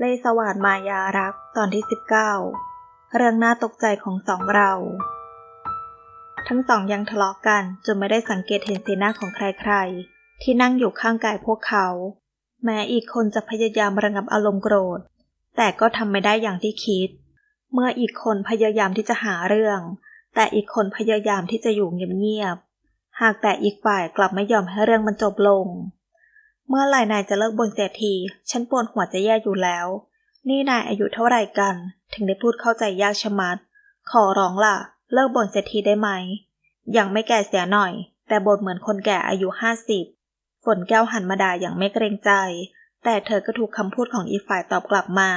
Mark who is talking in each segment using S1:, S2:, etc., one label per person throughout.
S1: เลสวาดมายารักตอนที่ 19 เรื่องน่าตกใจของสองเรา ทั้งสองยังทะเลาะกันจนไม่ได้สังเกตเห็นสีหน้าของใครๆ ที่นั่งอยู่ข้างกายพวกเขา แม้อีกคนจะพยายามระงับอารมณ์โกรธ แต่ก็ทำไม่ได้อย่างที่คิด เมื่ออีกคนพยายามที่จะหาเรื่อง แต่อีกคนพยายามที่จะอยู่เงียบๆหากแต่อีกฝ่ายกลับไม่ยอมให้เรื่องมันจบลง เมื่อไหร่นายจะเลิกบ่นเสียที ฉันปวดหัวจะแย่อยู่แล้ว นี่นายอายุเท่าไหร่กัน ถึงได้พูดเข้าใจยากชะมัด ขอร้องล่ะ เลิกบ่นเสียทีได้ไหม ยังไม่แก่เสียหน่อย แต่บ่นเหมือนคนแก่อายุห้าสิบฝนแก้วหันมาด่าอย่างไม่เกรงใจ แต่เธอก็ถูกคำพูดของอีฝ่ายตอบกลับมา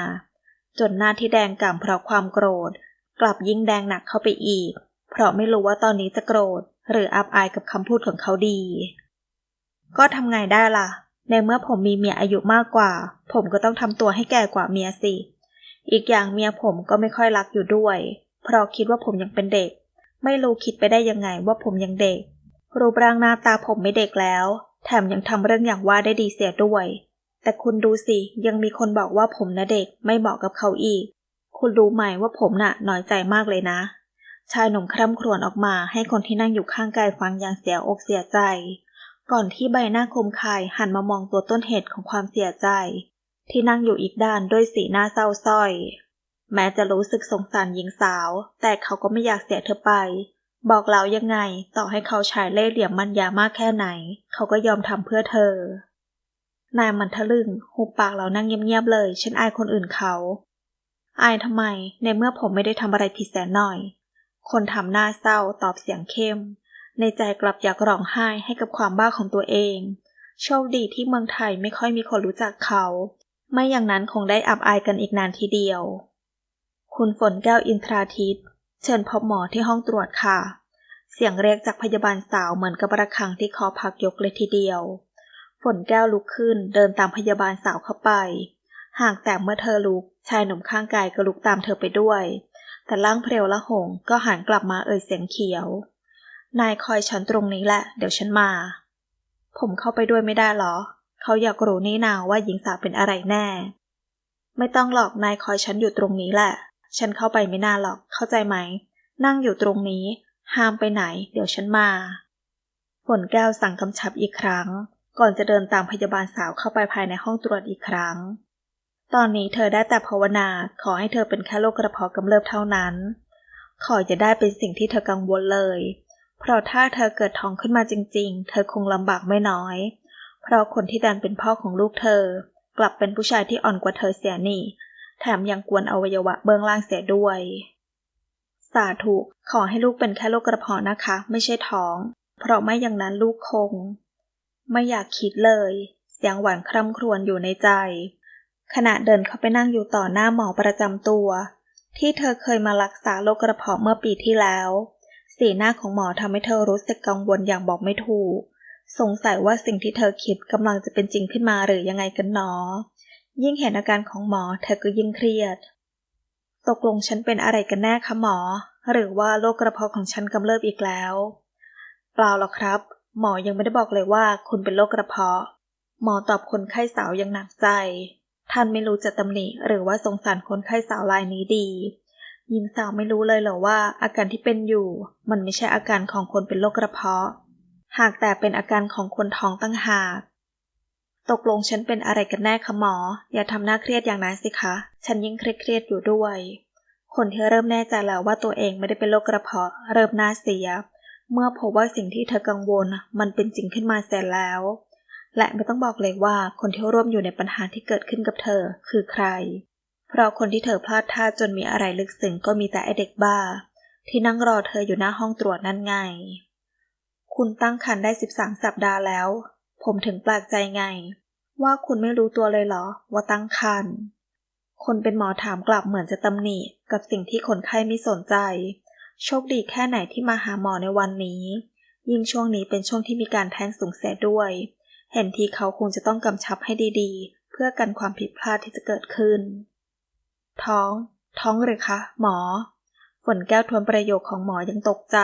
S1: จนหน้าที่แดงก่ำเพราะความโกรธ กลับยิ่งแดงหนักเข้าไปอีก เพราะไม่รู้ว่าตอนนี้จะโกรธ หรืออับอายกับคำพูดของเขาดี ก็ทำไงได้ล่ะ ในเมื่อผมมีเมียอายุมากกว่า ผมก็ต้องทำตัวให้แก่กว่าเมียสิ อีกอย่างเมียผมก็ไม่ค่อยรักอยู่ด้วย เพราะคิดว่าผมยังเป็นเด็ก ไม่รู้คิดไปได้ยังไงว่าผมยังเด็ก รูปร่างหน้าตาผมไม่เด็กแล้ว แถมยังทำเรื่องอย่างว่าได้ดีเสียด้วย แต่คุณดูสิ ยังมีคนบอกว่าผมนะเด็กไม่เหมาะกับเขาอีก คุณรู้ไหมว่าผมน่ะน้อยใจมากเลยนะ ชายหนุ่มคร่ำครวญออกมาให้คนที่นั่งอยู่ข้างกายฟังอย่างเสียอกเสียใจ ก่อนที่ใบหน้าคมคายหันมามองตัวต้นเหตุของความเสียใจ ที่นั่งอยู่อีกด้านด้วยสีหน้าเศร้าส้อย แม้จะรู้สึกสงสารหญิงสาว แต่เขาก็ไม่อยากเสียเธอไป บอกแล้วยังไงต่อให้เขาใช้เล่ห์เหลี่ยมมันยามากแค่ไหน เขาก็ยอมทำเพื่อเธอนายมันทะลึ่งหุบปากเรานั่งเงียบๆเลย ฉันอายคนอื่นเขา อายทำไม ในเมื่อผมไม่ได้ทำอะไรผิดแสนหน่อย คนทำหน้าเศร้าตอบเสียงเข้ม ในใจกลับอยากร้องไห้ให้กับความบ้าของตัวเอง โชคดีที่เมืองไทยไม่ค่อยมีคนรู้จักเขา ไม่อย่างนั้นคงได้อับอายกันอีกนานทีเดียว คุณฝนแก้วอินทราทิตเชิญพบหมอที่ห้องตรวจค่ะ เสียงเรียกจากพยาบาลสาวเหมือนกับระฆังที่คอพักยกเลยทีเดียว ฝนแก้วลุกขึ้นเดินตามพยาบาลสาวเข้าไป ห่ากแต่เมื่อเธอลุกชายหนุ่มข้างกายก็ลุกตามเธอไปด้วย แต่ร่างเพรียวละหงก็หันกลับมาเอ่ยเสียงเขียว นายคอยฉันตรงนี้แหละ เดี๋ยวฉันมา ผมเข้าไปด้วยไม่ได้หรอ เขาอยากรู้นี่นาว่าหญิงสาวเป็นอะไรแน่ ไม่ต้องหรอกนายคอยฉันอยู่ตรงนี้แหละ ฉันเข้าไปไม่นานหรอก เข้าใจไหม นั่งอยู่ตรงนี้ ห้ามไปไหน เดี๋ยวฉันมาฝนแก้วสั่งกำชับอีกครั้ง ก่อนจะเดินตามพยาบาลสาวเข้าไปภายในห้องตรวจอีกครั้ง ตอนนี้เธอได้แต่ภาวนาขอให้เธอเป็นแค่โรคกระเพาะกำเริบเท่านั้น ขออย่าได้เป็นสิ่งที่เธอกังวลเลย เพราะถ้าเธอเกิดท้องขึ้นมาจริง ๆ เธอคงลำบากไม่น้อย เพราะคนที่ดันเป็นพ่อของลูกเธอ กลับเป็นผู้ชายที่อ่อนกว่าเธอเสียนี่ แถมยังกวนอวัยวะเบื้องล่างเสียด้วย สาธุ ขอให้ลูกเป็นแค่โรคกระเพาะนะคะ ไม่ใช่ท้อง เพราะไม่อย่างนั้นลูกคง ไม่อยากคิดเลย เสียงหวานคร่ำครวญอยู่ในใจ ขณะเดินเข้าไปนั่งอยู่ต่อหน้าหมอประจำตัว ที่เธอเคยมารักษาโรคกระเพาะเมื่อปีที่แล้ว สีหน้าของหมอทำให้เธอรู้สึกกังวลอย่างบอกไม่ถูก สงสัยว่าสิ่งที่เธอคิดกำลังจะเป็นจริงขึ้นมาหรือยังไงกันหนอ ยิ่งเห็นอาการของหมอเธอก็ยิ่งเครียด ตกลงฉันเป็นอะไรกันแน่คะหมอ หรือว่าโรคกระเพาะของฉันกำเริบอีกแล้ว เปล่าหรอกครับ หมอยังไม่ได้บอกเลยว่าคุณเป็นโรคกระเพาะ หมอตอบคนไข้สาวอย่างหนักใจ ท่านไม่รู้จะตำหนิหรือว่าสงสารคนไข้สาวรายนี้ดี หญิงสาวไม่รู้เลยเหรอว่าอาการที่เป็นอยู่ มันไม่ใช่อาการของคนเป็นโรคกระเพาะ หากแต่เป็นอาการของคนท้องตั้งหากตกลงฉันเป็นอะไรกันแน่คะหมอ อย่าทำหน้าเครียดอย่างนั้นสิคะ ฉันยิ่งเครียดอยู่ด้วย คนที่เริ่มแน่ใจแล้วว่าตัวเองไม่ได้เป็นโรคกระเพาะ เริ่มน่าเสีย เมื่อพบว่าสิ่งที่เธอกังวลมันเป็นจริงขึ้นมาเสียแล้ว และไม่ต้องบอกเลยว่าคนที่ร่วมอยู่ในปัญหาที่เกิดขึ้นกับเธอ คือใคร เพราะคนที่เธอพลาดท่าจนมีอะไรลึกซึ้งก็มีแต่ไอเด็กบ้า ที่นั่งรอเธออยู่หน้าห้องตรวจนั่นไง คุณตั้งครรภ์ได้ 13 สัปดาห์แล้ว ผมถึงแปลกใจไง ว่าคุณไม่รู้ตัวเลยเหรอ ว่าตั้งครรภ์คนเป็นหมอถามกลับเหมือนจะตำหนิกับสิ่งที่คนไข้ไม่สนใจ โชคดีแค่ไหนที่มาหาหมอในวันนี้ ยิ่งช่วงนี้เป็นช่วงที่มีการแท้งสูงเสียด้วย เห็นทีเขาคงจะต้องกำชับให้ดีๆ เพื่อกันความผิดพลาดที่จะเกิดขึ้น ท้อง ท้องหรือคะ หมอ ฝนแก้วทวนประโยคของหมอยังตกใจ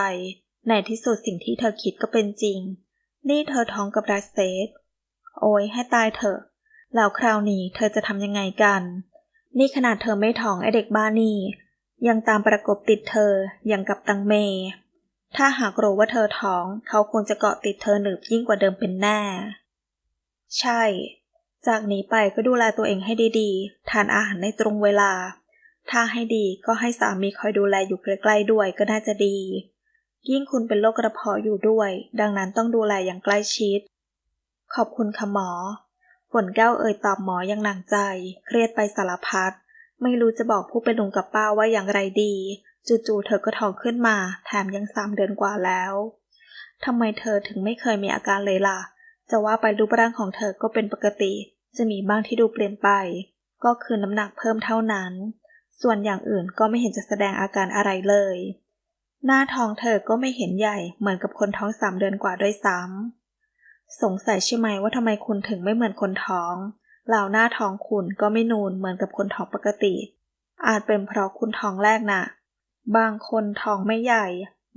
S1: ในที่สุดสิ่งที่เธอคิดก็เป็นจริง นี่เธอท้องกับรัสเซสโอ้ยให้ตายเถอะ แล้วคราวนี้เธอจะทำยังไงกัน นี่ขนาดเธอไม่ท้องไอเด็กบ้านี่ ยังตามประกบติดเธอ อย่างกับตังเม ถ้าหากรู้ว่าเธอท้อง เขาคงจะเกาะติดเธอหนึบยิ่งกว่าเดิมเป็นแน่ ใช่ จากนี้ไปก็ดูแลตัวเองให้ดีๆ ทานอาหารในตรงเวลา ถ้าให้ดีก็ให้สามีคอยดูแลอยู่ใกล้ๆด้วยก็น่าจะดี ยิ่งคุณเป็นโรคกระเพาะอยู่ด้วย ดังนั้นต้องดูแลอย่างใกล้ชิด ขอบคุณค่ะหมอ ฝนแก้วเอ่ยตอบหมออย่างหนักใจ เครียดไปสารพัด ไม่รู้จะบอกผู้เป็นลุงกับป้าว่าอย่างไรดี จู่ๆเธอก็ท้องขึ้นมา แถมยังสามเดือนกว่าแล้วทำไมเธอถึงไม่เคยมีอาการเลยล่ะ จะว่าไปรูปร่างของเธอก็เป็นปกติ จะมีบ้างที่ดูเปลี่ยนไป ก็คือน้ำหนักเพิ่มเท่านั้น ส่วนอย่างอื่นก็ไม่เห็นจะแสดงอาการอะไรเลย หน้าท้องเธอก็ไม่เห็นใหญ่เหมือนกับคนท้องสามเดือนกว่าด้วยซ้ำสงสัยใช่ไหมว่าทำไมคุณถึงไม่เหมือนคนท้องเหล่าหน้าท้องคุณก็ไม่นูนเหมือนกับคนท้องปกติ อาจเป็นเพราะคุณท้องแรกน่ะ บางคนท้องไม่ใหญ่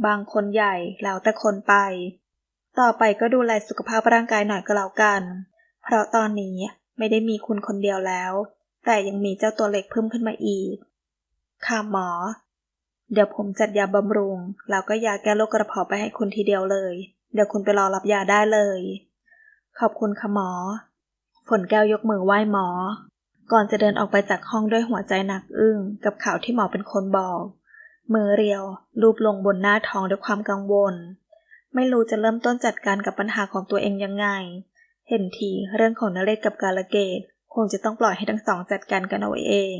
S1: บางคนใหญ่แล้วแต่คนไป ต่อไปก็ดูแลสุขภาพร่างกายหน่อยก็แล้วกัน เพราะตอนนี้ ไม่ได้มีคุณคนเดียวแล้ว แต่ยังมีเจ้าตัวเล็กเพิ่มขึ้นมาอีก ค่ะหมอ เดี๋ยวผมจัดยาบำรุง แล้วก็ยาแก้โรคกระเพาะไปให้คุณทีเดียวเลย เดี๋ยวคุณไปรอรับยาได้เลย ขอบคุณค่ะหมอ ฝนแก้วยกมือไหว้หมอ ก่อนจะเดินออกไปจากห้องด้วยหัวใจหนักอึ้งกับข่าวที่หมอเป็นคนบอกมือเรียวลูบลงบนหน้าท้องด้วยความกังวล ไม่รู้จะเริ่มต้นจัดการกับปัญหาของตัวเองยังไง เห็นทีเรื่องของนเรศกับกาลเกตคงจะต้องปล่อยให้ทั้งสองจัดการกันเอาเอง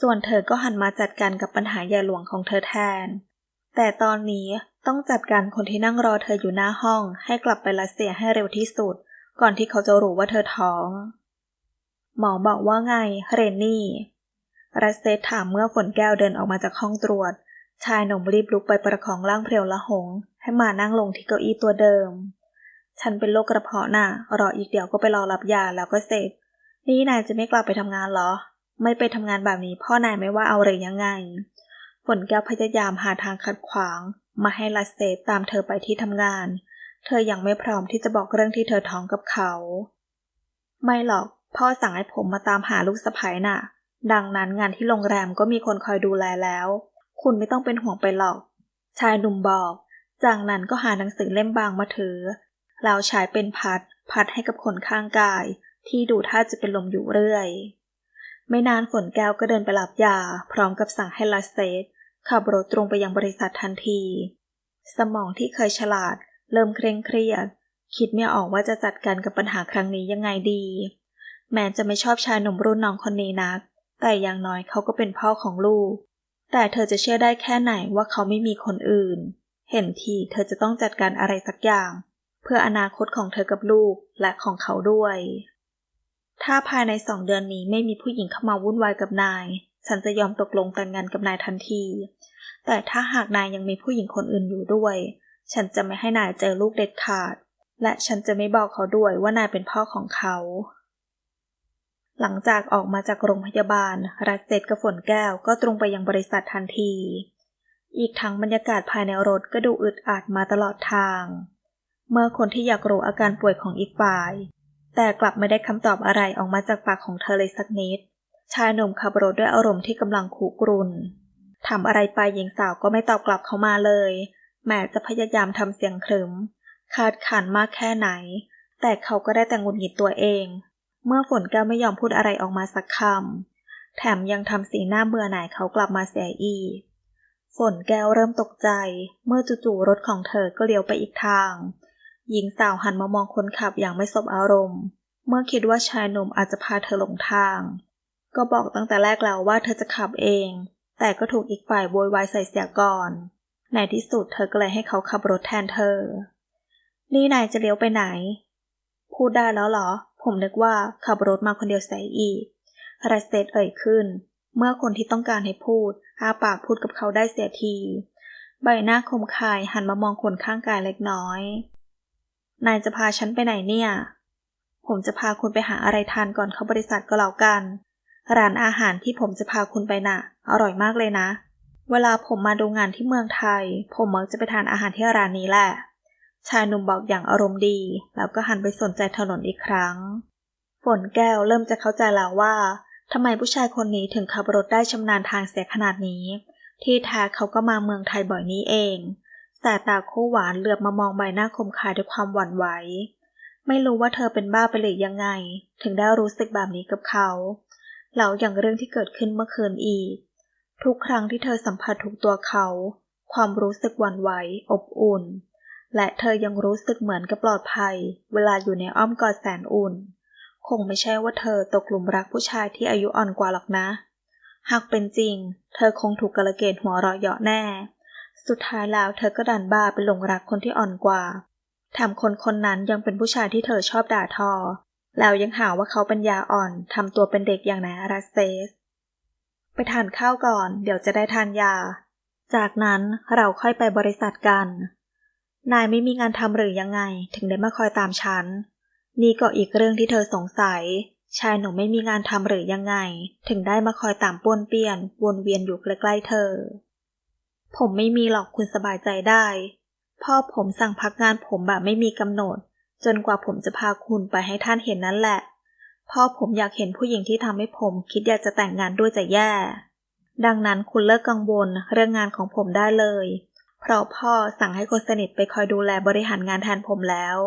S1: ส่วนเธอก็หันมาจัดการกับปัญหาใหญ่หลวงของเธอแทน แต่ตอนนี้ต้องจัดการคนที่นั่งรอเธออยู่หน้าห้องให้กลับไปรัสเซียให้เร็วที่สุด ก่อนที่เขาจะรู้ว่าเธอท้อง หมอบอกว่าไงเรนนี่รัสเซถามเมื่อฝนแก้วเดินออกมาจากห้องตรวจ ชายหนุ่มรีบลุกไปประคองร่างเพรียวละหง ให้มานั่งลงที่เก้าอี้ตัวเดิม ฉันเป็นโรคกระเพาะน่ะรออีกเดี๋ยวก็ไปรอรับยาแล้วก็เสร็จ นี่นายจะไม่กลับไปทำงานเหรอ ไม่ไปทำงานแบบนี้พ่อนายไม่ว่าเอาเลยยังไง ฝนแก้วพยายามหาทางขัดขวาง มาให้ลัสเซตตามเธอไปที่ทำงาน เธอยังไม่พร้อมที่จะบอกเรื่องที่เธอท้องกับเขา ไม่หรอก พ่อสั่งให้ผมมาตามหาลูกสะใภ้น่ะ ดังนั้นงานที่โรงแรมก็มีคนคอยดูแลแล้ว คุณไม่ต้องเป็นห่วงไปหรอก ชายหนุ่มบอก จากนั้นก็หาหนังสือเล่มบางมาถือ แล้วใช้เป็นพัด พัดให้กับคนข้างกาย ที่ดูท่าจะเป็นลมอยู่เรื่อย ไม่นานฝนแก้วก็เดินไปรับยา พร้อมกับสั่งให้ลาสเซตขับรถตรงไปยังบริษัททันที สมองที่เคยฉลาด เริ่มเคร่งเครียด คิดไม่ออกว่าจะจัดการกับปัญหาครั้งนี้ยังไงดี แม้จะไม่ชอบชายหนุ่มรุ่นน้องคนนี้นัก แต่อย่างน้อยเขาก็เป็นพ่อของลูก แต่เธอจะเชื่อได้แค่ไหนว่าเขาไม่มีคนอื่น เห็นทีเธอจะต้องจัดการอะไรสักอย่าง เพื่ออนาคตของเธอกับลูกและของเขาด้วย ถ้าภายในสองเดือนนี้ไม่มีผู้หญิงเข้ามาวุ่นวายกับนาย ฉันจะยอมตกลงแต่งงานกับนายทันที แต่ถ้าหากนายยังมีผู้หญิงคนอื่นอยู่ด้วย ฉันจะไม่ให้นายเจอลูกเด็ดขาด และฉันจะไม่บอกเขาด้วยว่านายเป็นพ่อของเขา หลังจากออกมาจากโรงพยาบาล รัสเซตกับฝนแก้วก็ตรงไปยังบริษัททันที อีกทั้งบรรยากาศภายในรถก็ดูอึดอัดมาตลอดทาง เมื่อคนที่อยากรู้อาการป่วยของอีกฝ่าย แต่กลับไม่ได้คำตอบอะไรออกมาจากปากของเธอเลยสักนิด ชายหนุ่มขับรถด้วยอารมณ์ที่กำลังขู่กรุนทำอะไรไปหญิงสาวก็ไม่ตอบกลับเขามาเลย แม้จะพยายามทำเสียงขรึมคาดขันมากแค่ไหน แต่เขาก็ได้แต่งุนหงิดตัวเอง เมื่อฝนแก้วไม่ยอมพูดอะไรออกมาสักคำ แถมยังทำสีหน้าเบื่อหน่ายเขากลับมาเสียอีก ฝนแก้วเริ่มตกใจ เมื่อจู่ๆรถของเธอก็เลี้ยวไปอีกทาง หญิงสาวหันมามองคนขับอย่างไม่สบอารมณ์ เมื่อคิดว่าชายหนุ่มอาจจะพาเธอหลงทาง ก็บอกตั้งแต่แรกแล้วว่าเธอจะขับเอง แต่ก็ถูกอีกฝ่ายโวยวายใส่เสียก่อน ในที่สุดเธอก็เลยให้เขาขับรถแทนเธอ นี่นายจะเลี้ยวไปไหน พูดได้แล้วเหรอ ผมนึกว่าขับรถมาคนเดียวใส่อีกไรสเตตเอ่ยขึ้น เมื่อคนที่ต้องการให้พูดอาปากพูดกับเขาได้เสียที ใบหน้าคมคายหันมามองคนข้างกายเล็กน้อย นายจะพาฉันไปไหนเนี่ย ผมจะพาคุณไปหาอะไรทานก่อนเข้าบริษัทก็แล้วกัน ร้านอาหารที่ผมจะพาคุณไปน่ะ อร่อยมากเลยนะ เวลาผมมาดูงานที่เมืองไทย ผมมักจะไปทานอาหารที่ร้านนี้แหละ ชายหนุ่มบอกอย่างอารมณ์ดี แล้วก็หันไปสนใจถนนอีกครั้ง ฝนแก้วเริ่มจะเข้าใจแล้วว่าทำไมผู้ชายคนนี้ถึงขับรถได้ชำนาญทางเสียขนาดนี้ ที่แท้เขาก็มาเมืองไทยบ่อยนี้เอง สายตาคู่หวานเหลือบมามองใบหน้าคมคายด้วยความหวั่นไหว ไม่รู้ว่าเธอเป็นบ้าไปหรือยังไง ถึงได้รู้สึกแบบนี้กับเขา แล้วอย่างเรื่องที่เกิดขึ้นเมื่อคืนอีก ทุกครั้งที่เธอสัมผัสถูกตัวเขา ความรู้สึกหวั่นไหว อบอุ่น และเธอยังรู้สึกเหมือนกับปลอดภัย เวลาอยู่ในอ้อมกอดแสนอุ่น คงไม่ใช่ว่าเธอตกหลุมรักผู้ชายที่อายุอ่อนกว่าหรอกนะ หากเป็นจริง เธอคงถูกกระเกตหัวเราะเยาะแน่ สุดท้ายแล้วเธอก็ดันบ้าไปหลงรักคนที่อ่อนกว่าแถมคนคนนั้นยังเป็นผู้ชายที่เธอชอบด่าทอ แล้วยังหาว่าเขาเป็นยาอ่อนทำตัวเป็นเด็กอย่างนายอาราสเตส ไปทานข้าวก่อน เดี๋ยวจะได้ทานยา จากนั้นเราค่อยไปบริษัทกัน นายไม่มีงานทำหรือยังไง ถึงได้มาคอยตามฉัน นี่ก็อีกเรื่องที่เธอสงสัย ชายหนุ่มไม่มีงานทำหรือยังไง ถึงได้มาคอยตามป้วนเปี้ยน วนเวียนอยู่ใกล้ๆเธอ ผมไม่มีหรอกคุณสบายใจได้ พ่อผมสั่งพักงานผมแบบไม่มีกำหนด จนกว่าผมจะพาคุณไปให้ท่านเห็นนั่นแหละ พ่อผมอยากเห็นผู้หญิงที่ทำให้ผมคิดอยากจะแต่งงานด้วยจะแย่ ดังนั้นคุณเลิกกังวลเรื่องงานของผมได้เลย เพราะพ่อสั่งให้คนสนิทไปคอยดูแลบริหารงานแทนผมแล้ว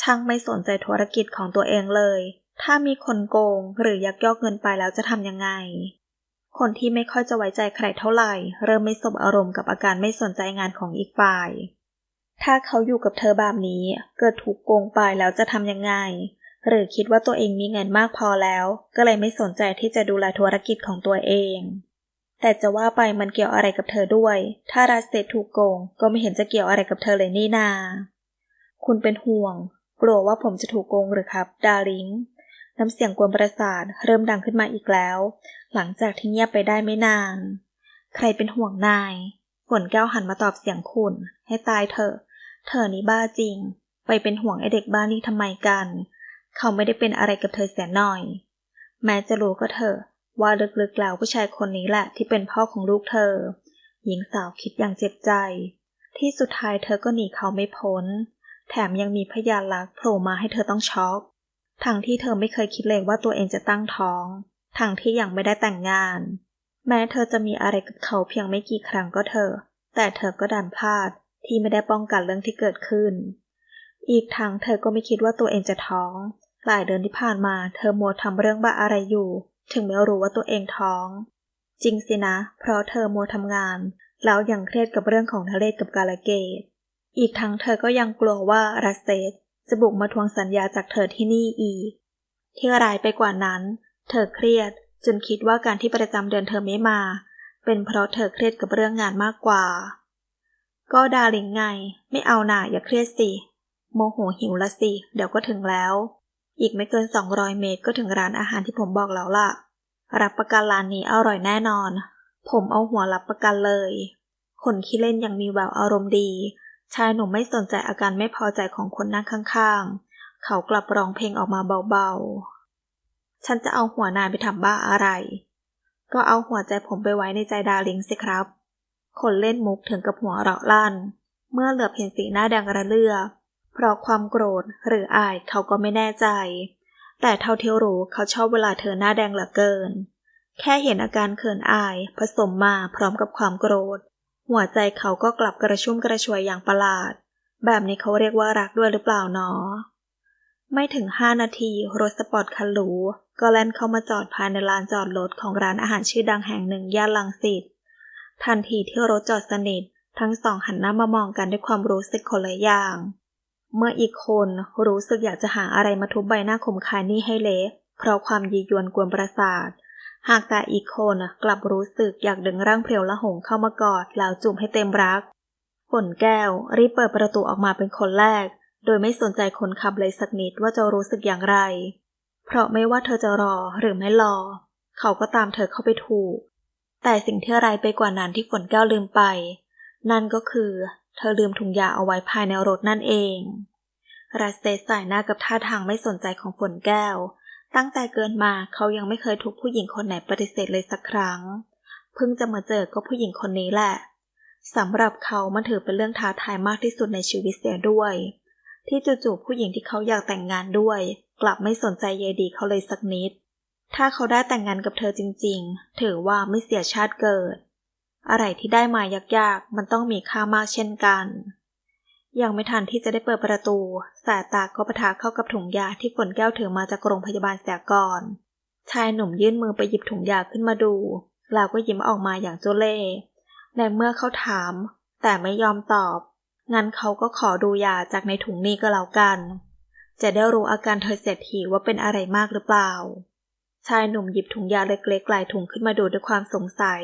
S1: ช่างไม่สนใจธุรกิจของตัวเองเลย ถ้ามีคนโกงหรือยักยอกเงินไปแล้วจะทำยังไง คนที่ไม่ค่อยจะไว้ใจใครเท่าไหร่ เริ่มไม่สบอารมณ์กับอาการไม่สนใจงานของอีกฝ่าย ถ้าเขาอยู่กับเธอแบบนี้ เกิดถูกโกงไปแล้วจะทำยังไง หรือคิดว่าตัวเองมีเงินมากพอแล้ว ก็เลยไม่สนใจที่จะดูแลธุรกิจของตัวเอง แต่จะว่าไปมันเกี่ยวอะไรกับเธอด้วย ถ้าราสเตถูกโกง ก็ไม่เห็นจะเกี่ยวอะไรกับเธอเลยนี่นา คุณเป็นห่วง กลัวว่าผมจะถูกโกงหรือครับ ดาริง น้ำเสียงกวนประสาทเริ่มดังขึ้นมาอีกแล้ว หลังจากที่เงียบไปได้ไม่นาน ใครเป็นห่วงนาย ฝนแก้วหันมาตอบเสียงคุณให้ตายเถอะ เธอนี่บ้าจริง ไปเป็นห่วงไอเด็กบ้านนี่ทำไมกัน เขาไม่ได้เป็นอะไรกับเธอเสียหน่อย แม้จะรู้ก็เถอะว่าลึกๆแล้วผู้ชายคนนี้แหละที่เป็นพ่อของลูกเธอ หญิงสาวคิดอย่างเจ็บใจ ที่สุดท้ายเธอก็หนีเขาไม่พ้น แถมยังมีพยานลักโผล่มาให้เธอต้องช็อก ทั้งที่เธอไม่เคยคิดเลยว่าตัวเองจะตั้งท้อง ทั้งที่ยังไม่ได้แต่งงาน แม้เธอจะมีอะไรกับเขาเพียงไม่กี่ครั้งก็เถอะ แต่เธอก็ดันพลาดที่ไม่ได้ป้องกันเรื่องที่เกิดขึ้น อีกทั้งเธอก็ไม่คิดว่าตัวเองจะท้อง หลายเดือนที่ผ่านมาเธอมัวทำเรื่องบ้าอะไรอยู่ ถึงไม่รู้ว่าตัวเองท้อง จริงสินะ เพราะเธอมัวทำงาน แล้วยังเครียดกับเรื่องของทะเลกับกาลเกต อีกทั้งเธอก็ยังกลัวว่ารัสเต จะบุกมาทวงสัญญาจากเธอที่นี่อีก ที่ร้ายไปกว่านั้น เธอเครียดจนคิดว่าการที่ประจำเดือนเธอไม่มา เป็นเพราะเธอเครียดกับเรื่องงานมากกว่า ก็ดาริงไง ไม่เอาหน่าอย่าเครียดสิ โมโหหิวละสิ เดี๋ยวก็ถึงแล้ว อีกไม่เกิน 200 เมตรก็ถึงร้านอาหารที่ผมบอกแล้วล่ะ รับประกันร้านนี้อร่อยแน่นอน ผมเอาหัวรับประกันเลย คนขี้เล่นยังมีแววอารมณ์ดี ชายหนุ่มไม่สนใจอาการไม่พอใจของคนนั่งข้างๆ เขากลับร้องเพลงออกมาเบาๆ ฉันจะเอาหัวนายไปทำบ้าอะไร ก็เอาหัวใจผมไปไว้ในใจดาริงสิครับ คนเล่นมุกถึงกับหัวเราะลั่น เมื่อเหลือบเห็นสีหน้าแดงระเลือเพราะความโกรธหรืออายเขาก็ไม่แน่ใจ แต่เท่าที่รู้เขาชอบเวลาเธอหน้าแดงเหลือเกิน แค่เห็นอาการเขินอายผสมมาพร้อมกับความโกรธ หัวใจเขาก็กลับกระชุ่มกระชวยอย่างประหลาด แบบนี้เขาเรียกว่ารักด้วยหรือเปล่าหนอ ไม่ถึงห้านาทีรถสปอร์ตคันหรูก็แล่นเข้ามาจอดภายในลานจอดรถของร้านอาหารชื่อดังแห่งหนึ่งย่านลังสิตทันทีที่รถจอดสนิททั้งสองหันหน้ามามองกันด้วยความรู้สึกคนละอย่าง เมื่ออีกคนรู้สึกอยากจะหาอะไรมาทุบใบหน้าขมคายนี่ให้เละเพราะความยียวนกวนประสาท หากแต่อีกคนกลับรู้สึกอยากดึงร่างเพลียวละหงเข้ามากอดแล้วจุ่มให้เต็มรักฝนแก้วรีบเปิดประตูออกมาเป็นคนแรก โดยไม่สนใจคนขับเลยสักนิดว่าจะรู้สึกอย่างไร เพราะไม่ว่าเธอจะรอหรือไม่รอ เขาก็ตามเธอเข้าไปถูก แต่สิ่งที่ไรไปกว่านั้นที่ฝนแก้วลืมไป นั่นก็คือ เธอลืมถุงยาเอาไว้ภายในรถนั่นเองรัสเตสสายหน้ากับท่าทางไม่สนใจของฝนแก้ว ตั้งแต่เกินมาเขายังไม่เคยถูกผู้หญิงคนไหนปฏิเสธเลยสักครั้ง เพิ่งจะมาเจอก็ผู้หญิงคนนี้แหละสำหรับเขามันถือเป็นเรื่องท้าทายมากที่สุดในชีวิตเสียด้วย ที่จู่ๆผู้หญิงที่เขาอยากแต่งงานด้วย กลับไม่สนใจเยดีเขาเลยสักนิด ถ้าเขาได้แต่งงานกับเธอจริง ๆ ถือว่าไม่เสียชาติเกิด อะไรที่ได้มายากๆ มันต้องมีค่ามากเช่นกัน ยังไม่ทันที่จะได้เปิดประตู สายตาก็ปะทะเข้ากับถุงยาที่ฝนแก้วถือมาจากโรงพยาบาลเสียก่อน ชายหนุ่มยื่นมือไปหยิบถุงยาขึ้นมาดู แล้วก็ยิ้มออกมาอย่างโจเล่ในเมื่อเขาถาม แต่ไม่ยอมตอบ งั้นเขาก็ขอดูยาจากในถุงนี้ก็แล้วกัน จะได้รู้อาการเธอเสียทีว่าเป็นอะไรมากหรือเปล่า ชายหนุ่มหยิบถุงยาเล็กๆหลายถุงขึ้นมาดูด้วยความสงสัย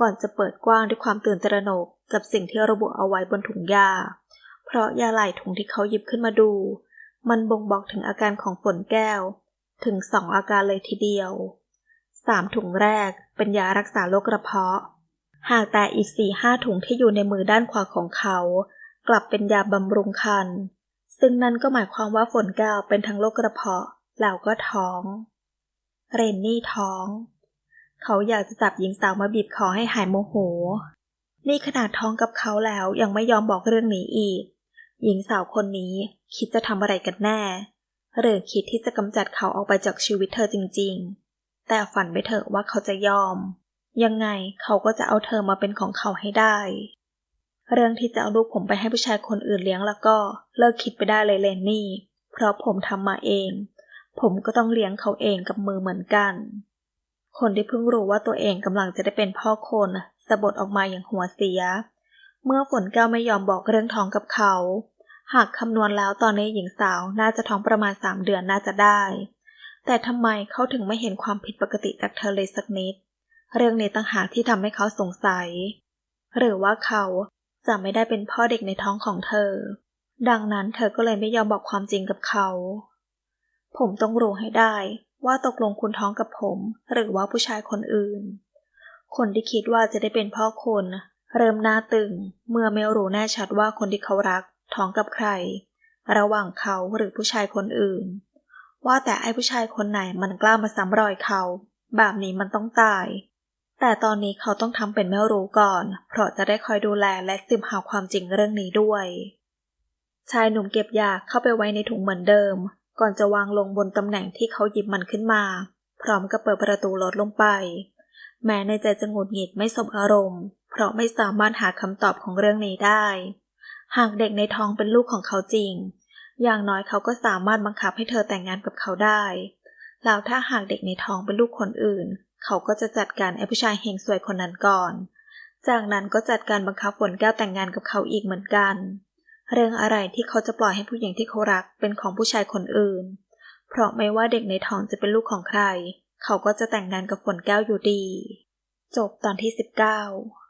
S1: ก่อนจะเปิดกว้างด้วยความตื่นตระหนกกับสิ่งที่ระบุเอาไว้บนถุงยา เพราะยาหลายถุงที่เขาหยิบขึ้นมาดู มันบ่งบอกถึงอาการของฝนแก้ว ถึงสองอาการเลยทีเดียวสามถุงแรกเป็นยารักษาโรคกระเพาะ หากแต่อีกสี่ห้าถุงที่อยู่ในมือด้านขวาของเขา กลับเป็นยาบำรุงคัน ซึ่งนั่นก็หมายความว่าฝนแก้วเป็นทั้งโรคกระเพาะแล้วก็ท้อง เรนนี่ท้อง เขาอยากจะจับหญิงสาวมาบีบคอให้หายโมโห นี่ขนาดท้องกับเขาแล้วยังไม่ยอมบอกเรื่องนี้อีก หญิงสาวคนนี้คิดจะทำอะไรกันแน่ หรือคิดที่จะกำจัดเขาออกไปจากชีวิตเธอจริง ๆ แต่ฝันไปเถอะว่าเขาจะยอม ยังไงเขาก็จะเอาเธอมาเป็นของเขาให้ได้ เรื่องที่จะเอาลูกผมไปให้ผู้ชายคนอื่นเลี้ยงแล้วก็เลิกคิดไปได้เลยเลนนี่ เพราะผมทำมาเอง ผมก็ต้องเลี้ยงเขาเองกับมือเหมือนกัน คนที่เพิ่งรู้ว่าตัวเองกำลังจะได้เป็นพ่อคนสะบดออกมาอย่างหัวเสีย เมื่อฝนแก้วไม่ยอมบอกเรื่องท้องกับเขา หากคำนวณแล้วตอนนี้หญิงสาวน่าจะท้องประมาณสามเดือนน่าจะได้ แต่ทำไมเขาถึงไม่เห็นความผิดปกติจากเธอเลยสักนิด เรื่องนี้ต่างหากที่ทำให้เขาสงสัย หรือว่าเขาจะไม่ได้เป็นพ่อเด็กในท้องของเธอ ดังนั้นเธอก็เลยไม่ยอมบอกความจริงกับเขา ผมต้องรู้ให้ได้ว่าตกลงคุณท้องกับผม หรือว่าผู้ชายคนอื่น คนที่คิดว่าจะได้เป็นพ่อคน เริ่มหน้าตึงเมื่อไม่รู้แน่ชัดว่าคนที่เขารักท้องกับใคร ระหว่างเขาหรือผู้ชายคนอื่น ว่าแต่ไอ้ผู้ชายคนไหนมันกล้ามาซ้ำรอยเขา แบบนี้มันต้องตาย แต่ตอนนี้เขาต้องทำเป็นไม่รู้ก่อน เพราะจะได้คอยดูแลและสืบหาความจริงเรื่องนี้ด้วย ชายหนุ่มเก็บยาเข้าไปไว้ในถุงเหมือนเดิม ก่อนจะวางลงบนตำแหน่งที่เขาหยิบมันขึ้นมา พร้อมกับเปิดประตูรถลงไป แม้ในใจจะหงุดหงิดไม่สมอารมณ์ เพราะไม่สามารถหาคำตอบของเรื่องนี้ได้ หากเด็กในท้องเป็นลูกของเขาจริง อย่างน้อยเขาก็สามารถบังคับให้เธอแต่งงานกับเขาได้ แล้วถ้าหากเด็กในท้องเป็นลูกคนอื่น เขาก็จะจัดการไอ้ผู้ชายเฮงสวยคนนั้นก่อน จากนั้นก็จัดการบังคับฝนแก้วแต่งงานกับเขาอีกเหมือนกัน เรื่องอะไรที่เขาจะปล่อยให้ผู้หญิงที่เขารักเป็นของผู้ชายคนอื่น เพราะไม่ว่าเด็กในท้องจะเป็นลูกของใคร เขาก็จะแต่งงานกับฝนแก้วอยู่ดีจบตอนที่ 19